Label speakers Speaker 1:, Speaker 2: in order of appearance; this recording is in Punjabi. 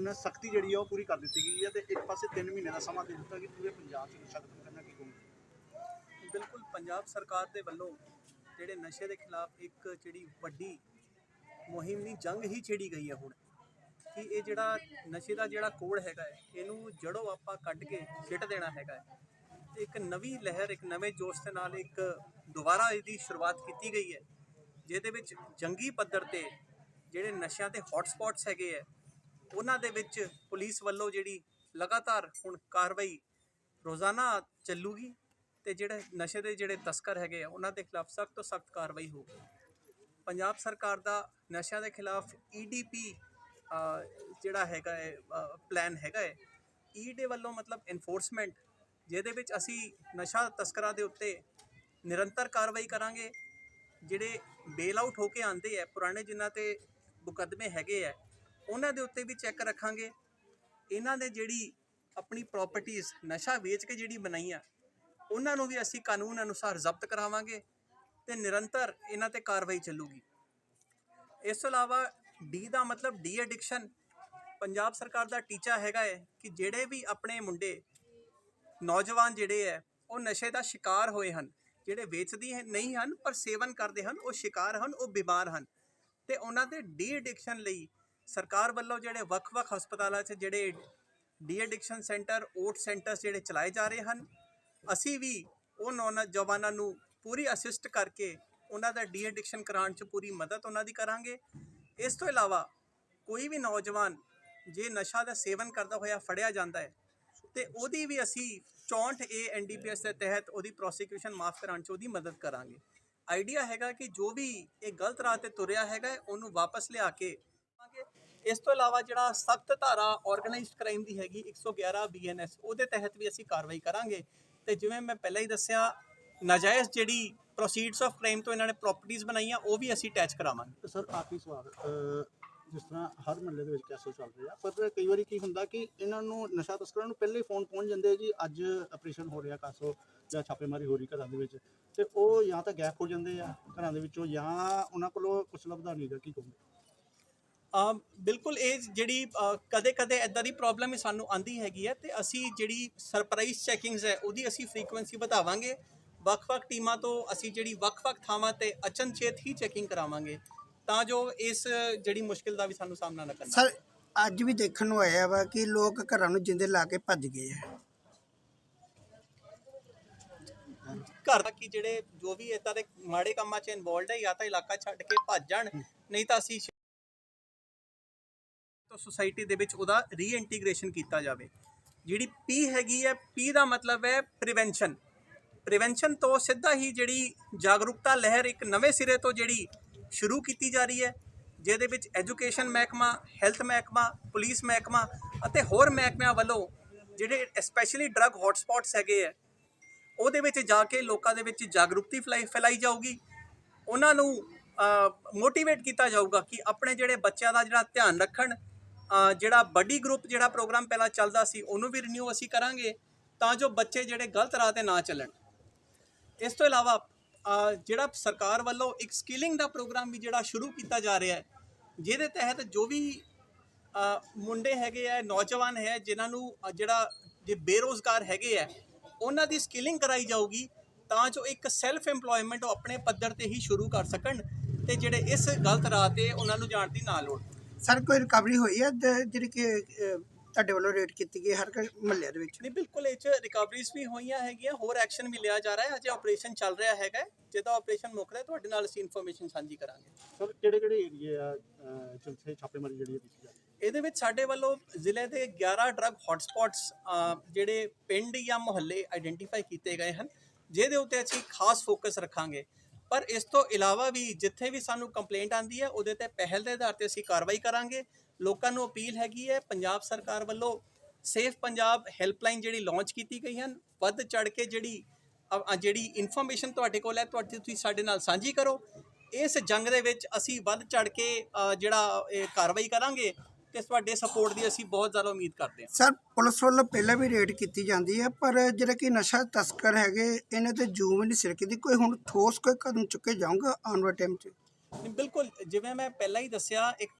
Speaker 1: ਹੁਣ ਸਖਤੀ ਜਿਹੜੀ ਆ ਉਹ ਪੂਰੀ ਕਰ ਦਿੱਤੀ ਗਈ ਹੈ ਤੇ ਇੱਕ ਪਾਸੇ 3 ਮਹੀਨੇ ਦਾ ਸਮਾਂ ਦੇ ਦਿੱਤਾ ਕਿ ਪੂਰੇ ਪੰਜਾਬ 'ਚ ਨਸ਼ਾ ਖਤਮ ਕਰਨਾ ਕੀ ਕਹੋਗੇ?
Speaker 2: ਬਿਲਕੁਲ, ਪੰਜਾਬ ਸਰਕਾਰ ਦੇ ਵੱਲੋਂ ਜਿਹੜੇ ਨਸ਼ੇ ਦੇ ਖਿਲਾਫ ਇੱਕ ਜਿਹੜੀ ਵੱਡੀ ਮੁਹਿੰਮ ਨਹੀਂ ਜੰਗ ਹੀ ਛੇੜੀ ਗਈ ਹੈ ਹੁਣ, ਕਿ ਇਹ ਜਿਹੜਾ ਨਸ਼ੇ ਦਾ ਜਿਹੜਾ ਕੋੜ ਹੈਗਾ ਹੈ, ਇਹਨੂੰ ਜੜੋਂ ਆਪਾਂ ਕੱਢ ਕੇ ਸਿੱਟ ਦੇਣਾ ਹੈਗਾ ਹੈ। ਇੱਕ ਨਵੀਂ ਲਹਿਰ, ਇੱਕ ਨਵੇਂ ਜੋਸ਼ ਦੇ ਨਾਲ ਇੱਕ ਦੁਬਾਰਾ ਇਹਦੀ ਸ਼ੁਰੂਆਤ ਕੀਤੀ ਗਈ ਹੈ, ਜਿਹਦੇ ਵਿੱਚ ਜੰਗੀ ਪੱਧਰ ਤੇ ਜਿਹੜੇ ਨਸ਼ਿਆਂ 'ਤੇ ਹੌਟ ਹੈਗੇ ਹੈ ਉਹਨਾਂ ਦੇ ਵਿੱਚ ਪੁਲਿਸ ਵੱਲੋਂ ਜਿਹੜੀ ਲਗਾਤਾਰ ਹੁਣ ਕਾਰਵਾਈ ਰੋਜ਼ਾਨਾ ਚੱਲੂਗੀ ਤੇ ਜਿਹੜੇ ਨਸ਼ੇ ਦੇ ਜਿਹੜੇ ਤਸਕਰ ਹੈਗੇ ਆ, ਉਹਨਾਂ ਦੇ ਖਿਲਾਫ ਸਖਤ ਤੋਂ ਸਖਤ ਕਾਰਵਾਈ ਹੋਊਗੀ। ਪੰਜਾਬ ਸਰਕਾਰ ਦਾ ਨਸ਼ਿਆਂ ਦੇ ਖਿਲਾਫ ਈਡੀਪੀ ਜਿਹੜਾ ਹੈਗਾ ਹੈ ਪਲਾਨ ਹੈਗਾ ਹੈ ਈ ਦੇ ਵੱਲੋਂ ਮਤਲਬ ਇਨਫੋਰਸਮੈਂਟ ਜਿਹਦੇ ਵਿੱਚ ਅਸੀਂ ਨਸ਼ਾ ਤਸਕਰਾਂ ਦੇ ਉੱਤੇ ਨਿਰੰਤਰ ਕਾਰਵਾਈ ਕਰਾਂਗੇ। ਜਿਹੜੇ ਬੇਲ ਆਊਟ ਹੋ ਕੇ ਆਂਦੇ ਆ, ਪੁਰਾਣੇ ਜਿਨ੍ਹਾਂ ਤੇ ਮੁਕੱਦਮੇ ਹੈਗੇ ਆ ਉਹਨਾਂ ਦੇ ਉੱਤੇ ਵੀ ਚੈੱਕ ਰੱਖਾਂਗੇ। ਇਹਨਾਂ ਨੇ ਜਿਹੜੀ ਆਪਣੀ ਪ੍ਰਾਪਰਟੀਆਂ ਨਸ਼ਾ ਵੇਚ ਕੇ ਜਿਹੜੀ ਬਣਾਈਆਂ ਉਹਨਾਂ ਨੂੰ ਵੀ ਅਸੀਂ ਕਾਨੂੰਨ ਅਨੁਸਾਰ ਜ਼ਬਤ ਕਰਾਵਾਂਗੇ ਤੇ ਨਿਰੰਤਰ ਇਹਨਾਂ ਤੇ ਕਾਰਵਾਈ ਚੱਲੂਗੀ। ਇਸ ਤੋਂ ਇਲਾਵਾ ਡੀ ਦਾ ਮਤਲਬ ਡੀ ਐਡਿਕਸ਼ਨ ਪੰਜਾਬ ਸਰਕਾਰ ਦਾ ਟੀਚਾ ਹੈਗਾ ਹੈ ਕਿ ਜਿਹੜੇ ਵੀ ਆਪਣੇ ਮੁੰਡੇ, ਨੌਜਵਾਨ ਜਿਹੜੇ ਹੈ ਉਹ ਨਸ਼ੇ ਦਾ ਸ਼ਿਕਾਰ ਹੋਏ ਹਨ। ਜਿਹੜੇ ਵੇਚਦੀ ਹੈ, ਨਹੀਂ ਹਨ, ਪਰ ਸੇਵਨ ਕਰਦੇ ਹਨ, ਉਹ ਸ਼ਿਕਾਰ ਹਨ, ਉਹ ਬਿਮਾਰ ਹਨ। ਤੇ ਉਹਨਾਂ ਦੇ ਡੀ ਐਡਿਕਸ਼ਨ ਲਈ ਸਰਕਾਰ ਵੱਲੋਂ ਜਿਹੜੇ ਵੱਖ-ਵੱਖ ਹਸਪਤਾਲਾਂ 'ਚ ਜਿਹੜੇ de addiction centre, OAT centres ਜਿਹੜੇ ਚਲਾਏ ਜਾ ਰਹੇ ਹਨ, ਅਸੀਂ ਵੀ ਉਹ ਨੌਜਵਾਨਾਂ ਨੂੰ ਪੂਰੀ ਅਸਿਸਟ ਕਰਕੇ ਉਹਨਾਂ ਦਾ ਡੀ ਐਡਿਕਸ਼ਨ ਕਰਾਉਣ 'ਚ ਪੂਰੀ ਮਦਦ ਉਹਨਾਂ ਦੀ ਕਰਾਂਗੇ। ਇਸ ਤੋਂ ਇਲਾਵਾ ਕੋਈ ਵੀ ਨੌਜਵਾਨ ਜੇ ਨਸ਼ਾ ਦਾ ਸੇਵਨ ਕਰਦਾ ਹੋਇਆ, ਫੜਿਆ ਜਾਂਦਾ ਹੈ, ਤੇ ਉਹਦੀ ਵੀ ਅਸੀਂ 64 ਏ ਐਨਡੀਪੀਐਸ ਦੇ ਤਹਿਤ ਉਹਦੀ ਪ੍ਰੋਸੀਕਿਊਸ਼ਨ ਮਾਫ ਕਰਾਉਣ 'ਚ ਉਹਦੀ ਮਦਦ ਕਰਾਂਗੇ। ਆਈਡੀਆ ਹੈਗਾ ਕਿ ਜੋ ਵੀ ਇਹ ਗਲਤ ਰਾਹ ਤੇ ਤੁਰਿਆ ਹੈਗਾ, ਉਹਨੂੰ ਵਾਪਸ ਲਿਆ ਕੇ ਇਸ ਤੋਂ ਇਲਾਵਾ ਜਿਹੜਾ ਸਖਤ ਧਾਰਾ ਆਰਗੇਨਾਈਜ਼ਡ ਕ੍ਰਾਈਮ ਦੀ ਹੈਗੀ 111 ਬੀਐਨਐਸ ਉਹਦੇ ਤਹਿਤ ਵੀ ਅਸੀਂ ਕਾਰਵਾਈ ਕਰਾਂਗੇ। ਤੇ ਜਿਵੇਂ ਮੈਂ ਪਹਿਲਾਂ ਹੀ ਦੱਸਿਆ ਨਾਜਾਇਜ਼ ਜਿਹੜੀ ਪ੍ਰੋਸੀਡਸ ਆਫ ਕ੍ਰਾਈਮ ਤੋਂ ਇਹਨਾਂ ਨੇ ਪ੍ਰਾਪਰਟੀਆਂ ਬਣਾਈਆਂ ਉਹ ਵੀ ਅਸੀਂ ਅਟੈਚ ਕਰਾਵਾਂਗੇ।
Speaker 1: ਤੇ ਸਰ ਆਖਰੀ ਸਵਾਲ ਅਹ, ਜਿਸ ਤਰ੍ਹਾਂ ਹਰ ਮਹੱਲੇ ਦੇ ਵਿੱਚ ਕੈਸੇ ਚੱਲ ਰਿਹਾ ਪਰ ਕਈ ਵਾਰੀ ਕੀ ਹੁੰਦਾ ਕਿ ਇਹਨਾਂ ਨੂੰ ਨਸ਼ਾ ਤਸਕਰਾਂ ਨੂੰ ਪਹਿਲੇ ਹੀ ਫੋਨ ਪਹੁੰਚ ਜਾਂਦੇ ਆ ਜੀ ਅੱਜ ਆਪਰੇਸ਼ਨ ਹੋ ਰਿਹਾ ਕਾਸੋ ਜਾਂ ਛਾਪੇਮਾਰੀ ਹੋ ਰਹੀ ਘਰਾਂ ਦੇ ਵਿੱਚ ਤੇ ਉਹ ਜਾਂ ਤਾਂ ਗੈਪ ਹੋ ਜਾਂਦੇ ਆ ਘਰਾਂ ਦੇ ਵਿੱਚੋਂ ਜਾਂ ਉਹਨਾਂ ਕੋਲੋਂ ਕੁਛ ਲੱਭਦਾ ਨਹੀਂਗਾ ਕੀ ਕਹੋਗੇ?
Speaker 2: ਬਿਲਕੁਲ ਇਹ ਜਿਹੜੀ ਕਦੇ ਕਦੇ ਐਦਾਂ ਦੀ ਪ੍ਰੋਬਲਮ ਹੀ ਸਾਨੂੰ ਆਂਦੀ ਹੈਗੀ ਹੈ ਤੇ ਅਸੀਂ ਜਿਹੜੀ ਸਰਪ੍ਰਾਈਜ਼ ਚੈਕਿੰਗਸ ਹੈ ਉਹਦੀ ਅਸੀਂ ਫ੍ਰੀਕੁਐਂਸੀ ਵਧਾਵਾਂਗੇ। ਵੱਖ-ਵੱਖ ਟੀਮਾਂ ਤੋਂ ਅਸੀਂ ਜਿਹੜੀ ਵੱਖ-ਵੱਖ ਥਾਵਾਂ ਤੇ ਅਚਨਚੇਤ ਹੀ ਚੈਕਿੰਗ ਕਰਾਵਾਂਗੇ। ਤਾਂ ਜੋ ਇਸ ਜਿਹੜੀ ਮੁਸ਼ਕਿਲ ਦਾ ਵੀ ਸਾਨੂੰ ਸਾਹਮਣਾ ਨਾ ਕਰਨਾ
Speaker 3: ਸਰ ਅੱਜ ਵੀ ਦੇਖਣ ਨੂੰ ਆਇਆ ਵਾ ਕਿ ਲੋਕ ਘਰਾਂ ਨੂੰ ਜਿੰਦੇ ਲਾ ਕੇ ਭੱਜ ਗਏ ਆ।
Speaker 2: ਘਰ ਤੱਕ ਕਿ ਜਿਹੜੇ ਜੋ ਵੀ ਇਦਾਂ ਦੇ ਮਾੜੇ ਕੰਮਾਂ 'ਚ ਇਨਵੋਲਡ ਹੈ ਜਾਂ ਤਾਂ ਇਲਾਕਾ ਛੱਡ ਕੇ ਭੱਜ ਜਾਣ ਨਹੀਂ ਤਾਂ ਅਸੀਂ ਸੁਸਾਇਟੀ ਦੇ ਵਿੱਚ ਉਹਦਾ ਰੀਇੰਟੀਗ੍ਰੇਸ਼ਨ ਕੀਤਾ ਜਾਵੇ। ਜਿਹੜੀ ਪੀ ਹੈਗੀ ਹੈ ਪੀ ਦਾ ਮਤਲਬ ਹੈ ਪ੍ਰੀਵੈਂਸ਼ਨ ਪ੍ਰੀਵੈਂਸ਼ਨ ਤੋਂ ਸਿੱਧਾ ਹੀ ਜਿਹੜੀ ਜਾਗਰੂਕਤਾ ਲਹਿਰ ਇੱਕ ਨਵੇਂ ਸਿਰੇ ਤੋਂ ਜਿਹੜੀ ਸ਼ੁਰੂ ਕੀਤੀ ਜਾ ਰਹੀ ਹੈ, ਜਿਹਦੇ ਵਿੱਚ ਐਜੂਕੇਸ਼ਨ ਮਹਿਕਮਾ ਹੈਲਥ ਮਹਿਕਮਾ ਪੁਲਿਸ ਮਹਿਕਮਾ ਅਤੇ ਹੋਰ ਮਹਿਕਮਿਆਂ ਵੱਲੋਂ ਜਿਹੜੇ ਸਪੈਸ਼ਲੀ ਡਰੱਗ ਹੌਟਸਪੌਟਸ ਹੈਗੇ ਹੈ, ਉਹਦੇ ਵਿੱਚ ਜਾ ਕੇ ਲੋਕਾਂ ਦੇ ਵਿੱਚ ਜਾਗਰੂਕਤੀ ਫੈਲਾਈ ਫੈਲਾਈ ਜਾਊਗੀ। ਉਹਨਾਂ ਨੂੰ ਮੋਟੀਵੇਟ ਕੀਤਾ ਜਾਊਗਾ ਕਿ ਆਪਣੇ ਜਿਹੜੇ ਬੱਚਿਆਂ ਦਾ ਜਿਹੜਾ ਧਿਆਨ ਰੱਖਣ ਜਿਹੜਾ ਬੱਡੀ ਗਰੁੱਪ ਜਿਹੜਾ ਪ੍ਰੋਗਰਾਮ ਪਹਿਲਾਂ ਚੱਲਦਾ ਸੀ, ਉਹਨੂੰ ਵੀ ਰਿਨਿਊ ਅਸੀਂ ਕਰਾਂਗੇ ਤਾਂ ਜੋ ਬੱਚੇ ਜਿਹੜੇ ਗਲਤ ਰਾਹ ਤੇ ਨਾ ਚੱਲਣ। ਇਸ ਤੋਂ ਇਲਾਵਾ ਜਿਹੜਾ ਸਰਕਾਰ ਵੱਲੋਂ ਇੱਕ ਸਕਿਲਿੰਗ ਦਾ ਪ੍ਰੋਗਰਾਮ ਵੀ ਜਿਹੜਾ ਸ਼ੁਰੂ ਕੀਤਾ ਜਾ ਰਿਹਾ ਹੈ, ਜਿਹਦੇ ਤਹਿਤ ਜੋ ਵੀ ਮੁੰਡੇ ਹੈਗੇ ਆ, ਨੌਜਵਾਨ ਹੈ, ਜਿਨ੍ਹਾਂ ਨੂੰ ਜਿਹੜਾ ਜੇ ਬੇਰੋਜ਼ਗਾਰ ਹੈਗੇ ਆ, ਉਹਨਾਂ ਦੀ ਸਕਿਲਿੰਗ ਕਰਾਈ ਜਾਊਗੀ ਤਾਂ ਜੋ ਇੱਕ ਸੈਲਫ ਏਮਪਲੋਇਮੈਂਟ ਉਹ ਆਪਣੇ ਪੱਧਰ ਤੇ ਹੀ ਸ਼ੁਰੂ ਕਰ ਸਕਣ ਤੇ ਜਿਹੜੇ ਇਸ ਗਲਤ ਰਾਹ ਤੇ ਉਹਨਾਂ ਨੂੰ ਜਾਣ ਦੀ ਨਾ ਲੋੜ।
Speaker 3: ਸਰ ਕੋਈ ਰਿਕਵਰੀ ਹੋਈ ਹੈ ਦ- ਜਿਹੜੀ ਕਿ ਅਹ, ਤੁਹਾਡੇ ਵੱਲੋਂ ਰੇਟ ਕੀਤੀ ਗਈ ਹਰ ਮਹੱਲੇ ਦੇ ਵਿੱਚ?
Speaker 2: ਨਹੀਂ ਬਿਲਕੁਲ ਇਹ ਚ ਰਿਕਵਰੀਜ਼ ਵੀ ਹੋਈਆਂ ਹੈਗੀਆਂ ਹੋਰ ਐਕਸ਼ਨ ਵੀ ਲਿਆ ਜਾ ਰਿਹਾ ਹੈ। ਅਜੇ ਆਪਰੇਸ਼ਨ ਚੱਲ ਰਿਹਾ ਹੈਗਾ ਜਦੋਂ ਆਪਰੇਸ਼ਨ ਮੁੱਕ ਰਿਹਾ ਤੁਹਾਡੇ ਨਾਲ ਅਸੀਂ ਇਨਫੋਰਮੇਸ਼ਨ ਸਾਂਝੀ ਕਰਾਂਗੇ।
Speaker 1: ਸਰ ਕਿਹੜੇ ਕਿਹੜੇ ਏਰੀਏ ਆ ਅਹ, ਜਿੱਥੇ ਛਾਪੇਮਾਰੀ ਜਿਹੜੀ ਹੈ ਕੀਤੀ ਜਾ ਰਹੀ ਹੈ?
Speaker 2: ਇਹਦੇ ਵਿੱਚ ਸਾਡੇ ਵੱਲੋਂ ਜ਼ਿਲ੍ਹੇ ਦੇ 11 ਡਰੱਗ ਹੌਟਸਪੌਟਸ ਜਿਹੜੇ ਪਿੰਡ ਜਾਂ ਮੁਹੱਲੇ ਆਈਡੈਂਟੀਫਾਈ ਕੀਤੇ ਗਏ ਹਨ ਜਿਹਦੇ ਉੱਤੇ ਅਸੀਂ ਖਾਸ ਫੋਕਸ ਰੱਖਾਂਗੇ। ਪਰ ਇਸ ਤੋਂ ਇਲਾਵਾ ਵੀ ਜਿੱਥੇ ਵੀ ਸਾਨੂੰ ਕੰਪਲੇਂਟ ਆਂਦੀ ਹੈ, ਉਹਦੇ ਤੇ ਪਹਿਲ ਦੇ ਆਧਾਰ ਤੇ ਅਸੀਂ ਕਾਰਵਾਈ ਕਰਾਂਗੇ। ਲੋਕਾਂ ਨੂੰ ਅਪੀਲ ਹੈਗੀ ਹੈ, ਪੰਜਾਬ ਸਰਕਾਰ ਵੱਲੋਂ ਸੇਫ ਪੰਜਾਬ ਹੈਲਪਲਾਈਨ ਜਿਹੜੀ ਲਾਂਚ ਕੀਤੀ ਗਈ ਹਨ, ਵੱਧ ਚੜ ਕੇ ਜਿਹੜੀ ਜਿਹੜੀ ਇਨਫੋਰਮੇਸ਼ਨ ਤੁਹਾਡੇ ਕੋਲ ਹੈ, ਤੁਹਾਡੀ ਤੁਸੀਂ ਸਾਡੇ ਨਾਲ ਸਾਂਝੀ ਕਰੋ। ਇਸ ਜੰਗ ਦੇ ਵਿੱਚ ਅਸੀਂ ਵੱਧ ਚੜ ਕੇ ਜਿਹੜਾ ਇਹ ਕਾਰਵਾਈ ਕਰਾਂਗੇ ਤੇ ਤੁਹਾਡੇ ਸਪੋਰਟ ਦੀ ਅਸੀਂ ਬਹੁਤ ਜ਼ਿਆਦਾ ਉਮੀਦ ਕਰਦੇ ਹਾਂ।
Speaker 3: ਸਰ ਪੁਲਿਸ ਵੱਲੋਂ ਪਹਿਲਾਂ ਵੀ ਰੇਡ ਕੀਤੀ ਜਾਂਦੀ ਹੈ ਪਰ ਜਿਹੜੇ ਕਿ ਨਸ਼ਾ ਤਸਕਰ ਹੈਗੇ ਇਹਨਾਂ ਤੇ ਜੂਮ ਨਹੀਂ ਸਿਰਕਦੀ ਕੋਈ ਹੁਣ ਠੋਸ ਕੋਈ ਕਦਮ ਚੁੱਕੇ ਜਾਊਗਾ ਆਉਣ ਵਾਲੇ ਟਾਈਮ 'ਚ?
Speaker 2: ਬਿਲਕੁਲ ਜਿਵੇਂ ਮੈਂ ਪਹਿਲਾਂ ਹੀ ਦੱਸਿਆ ਇੱਕ